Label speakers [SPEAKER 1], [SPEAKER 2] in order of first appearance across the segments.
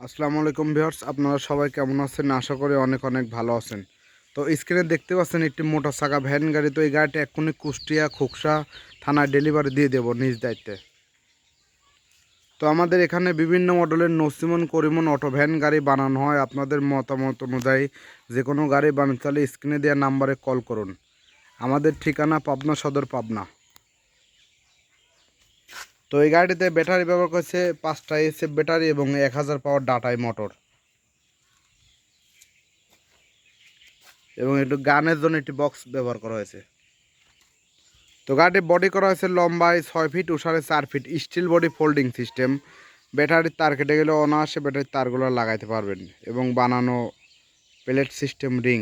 [SPEAKER 1] আসসালামু আলাইকুম ভিউয়ার্স, আপনারা সবাই কেমন আছেন? আশা করি অনেক অনেক ভালো আছেন। তো স্ক্রিনে দেখতে পাচ্ছেন একটি মোটর চাকা ভ্যান গাড়ি। তো এই গাড়িটা এক্ষুনি কুষ্টিয়া খোকসা থানায় ডেলিভারি দিয়ে দেবো নিজ দায়িত্বে। তো আমাদের এখানে বিভিন্ন মডেলের নসিমন, করিমন অটো ভ্যান গাড়ি বানানো হয়। আপনাদের মতামত অনুযায়ী যে কোনো গাড়ি বানাতে চাইলে স্ক্রিনে দেওয়া নাম্বারে কল করুন। আমাদের ঠিকানা পাবনা সদর, পাবনা। তো এই গাড়িতে ব্যাটারি ব্যবহার করছে পাঁচটা এসএফ ব্যাটারি এবং এক হাজার পাওয়ার ডাটাই মোটর এবং একটু গানের জন্য একটি বক্স ব্যবহার করা হয়েছে। তো গাড়ির বডি করা হয়েছে লম্বায় ছয় ফিট উষারে চার feet steel body folding system ব্যাটারির তার কেটে গেলে অনায়াসে ব্যাটারির তারগুলো লাগাইতে পারবেন এবং বানানো প্লেট সিস্টেম রিং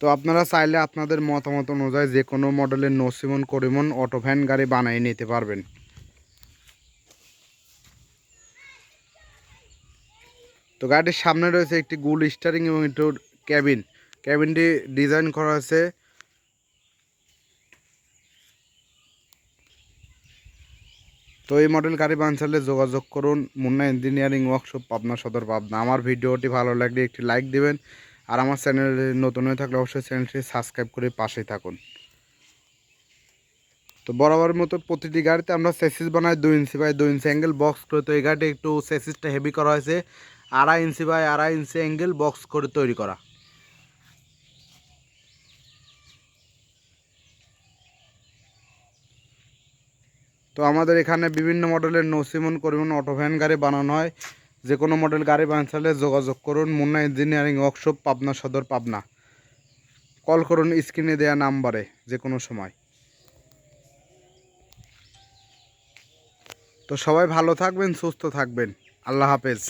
[SPEAKER 1] তো আপনারা চাইলে আপনাদের মতামত অনুযায়ী যে কোনো মডেলের নসিমন, করিমন অটো ভ্যান গাড়ি বানিয়ে নিতে পারবেন। তো গাড়িটির সামনে রয়েছে একটি গুল স্টারিং এবং একটু ক্যাবিন ক্যাবিনটি ডিজাইন করা হয়েছে। তো এই মডেল গাড়ি বানচালে যোগাযোগ করুন। মুন্না ইঞ্জিনিয়ারিং ওয়ার্কশপ পাবনা সদর পাবনা। আমার ভিডিওটি ভালো লাগলে একটি লাইক দিবেন। আর আমার চ্যানেলে নতুন হয়ে থাকলে অবশ্যই চ্যানেলটি সাবস্ক্রাইব করে পাশেই থাকুন। তো বরাবরের মতো প্রতিটি গাড়িতে আমরা সেসিস বানাই। দুই ইঞ্চি বাই দুই ইঞ্চি অ্যাঙ্গেল বক্স করে। তো এই গাড়িটি একটু সেসিসটা হেভি করা হয়েছে। আড়াই ইঞ্চি বাই আড়াই ইঞ্চি অ্যাঙ্গেল বক্স করে তৈরি করা। তো আমাদের এখানে বিভিন্ন মডেলের নসিমন করিমন অটো ভ্যান গাড়ি বানানো হয়। যে কোনো মডেল গাড়ি বানাতে যোগাযোগ করুন। মুন্না ইঞ্জিনিয়ারিং ওয়ার্কশপ পাবনা সদর, পাবনা। কল করুন স্ক্রিনে দেওয়া নাম্বারে যে কোনো সময়। তো সবাই ভালো থাকবেন, সুস্থ থাকবেন। আল্লাহ হাফেজ।